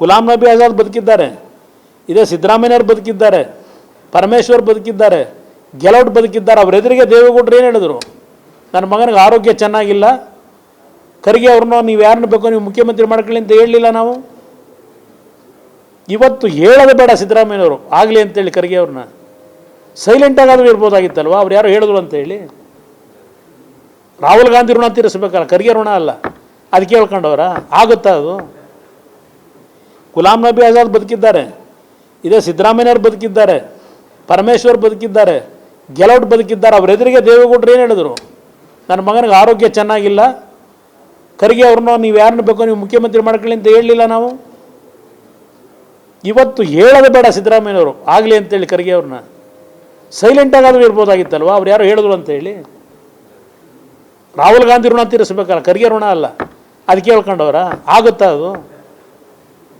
ಗುಲಾಂ ನಬಿ ಆಜಾದ್ ಬದುಕಿದ್ದಾರೆ. ಇದೇ ಸಿದ್ದರಾಮಯ್ಯವ್ರು ಬದುಕಿದ್ದಾರೆ. ಪರಮೇಶ್ವರ್ ಬದುಕಿದ್ದಾರೆ. ಗೆಲೌಟ್ ಬದುಕಿದ್ದಾರೆ. ಅವ್ರ ಎದುರಿಗೆ ದೇವೇಗೌಡರು ಏನು ಹೇಳಿದರು? ನನ್ನ ಮಗನಿಗೆ ಆರೋಗ್ಯ ಚೆನ್ನಾಗಿಲ್ಲ. ಖರ್ಗೆ ಅವ್ರನ್ನ ನೀವು ಯಾರನ್ನ ಬೇಕು ನೀವು ಮುಖ್ಯಮಂತ್ರಿ ಮಾಡ್ಕೊಳ್ಳಿ ಅಂತ ಹೇಳಲಿಲ್ಲ ನಾವು. ಇವತ್ತು ಹೇಳೋದು ಬೇಡ ಸಿದ್ದರಾಮಯ್ಯವರು ಆಗಲಿ ಅಂತೇಳಿ ಖರ್ಗೆ ಅವ್ರನ್ನ. ಸೈಲೆಂಟಾಗಾದರೂ ಇರ್ಬೋದಾಗಿತ್ತಲ್ವ ಅವ್ರು ಯಾರು ಹೇಳಿದ್ರು ಅಂತ ಹೇಳಿ. ರಾಹುಲ್ ಗಾಂಧಿ ಋಣ ತೀರಿಸ್ಬೇಕಲ್ಲ. ಖರ್ಗೆ ಋಣ ಅಲ್ಲ. ಅದಕ್ಕೆ ಹೇಳ್ಕೊಂಡವ್ರ? ಆಗುತ್ತಾ ಅದು? ಗುಲಾಂ ನಬಿ ಆಜಾದ್ ಬದುಕಿದ್ದಾರೆ. ಇದೇ ಸಿದ್ದರಾಮಯ್ಯವ್ರು ಬದುಕಿದ್ದಾರೆ. ಪರಮೇಶ್ವರ್ ಬದುಕಿದ್ದಾರೆ. ಗೆಲೌಟ್ ಬದುಕಿದ್ದಾರೆ. ಅವ್ರ ಎದುರಿಗೆ ದೇವೇಗೌಡರು ಏನು ಹೇಳಿದ್ರು? ನನ್ನ ಮಗನಿಗೆ ಆರೋಗ್ಯ ಚೆನ್ನಾಗಿಲ್ಲ. ಖರ್ಗೆ ಅವ್ರನ್ನ ನೀವು ಯಾರನ್ನ ಬೇಕೋ ನೀವು ಮುಖ್ಯಮಂತ್ರಿ ಮಾಡ್ಕೊಳ್ಳಿ ಅಂತ ಹೇಳಲಿಲ್ಲ ನಾವು. ಇವತ್ತು ಹೇಳೋದು ಬೇಡ ಸಿದ್ದರಾಮಯ್ಯವರು ಆಗಲಿ ಅಂತೇಳಿ ಖರ್ಗೆ ಅವ್ರನ್ನ. ಸೈಲೆಂಟಾಗಾದರೂ ಇರ್ಬೋದಾಗಿತ್ತಲ್ವ? ಅವ್ರು ಯಾರು ಹೇಳಿದ್ರು ಅಂತ ಹೇಳಿ. ರಾಹುಲ್ ಗಾಂಧಿ ಋಣ ತೀರಿಸ್ಬೇಕಲ್ಲ. ಖರ್ಗೆ ಋಣ ಅಲ್ಲ. ಅದು ಕೇಳ್ಕೊಂಡವ್ರ ಆಗುತ್ತಾ ಅದು?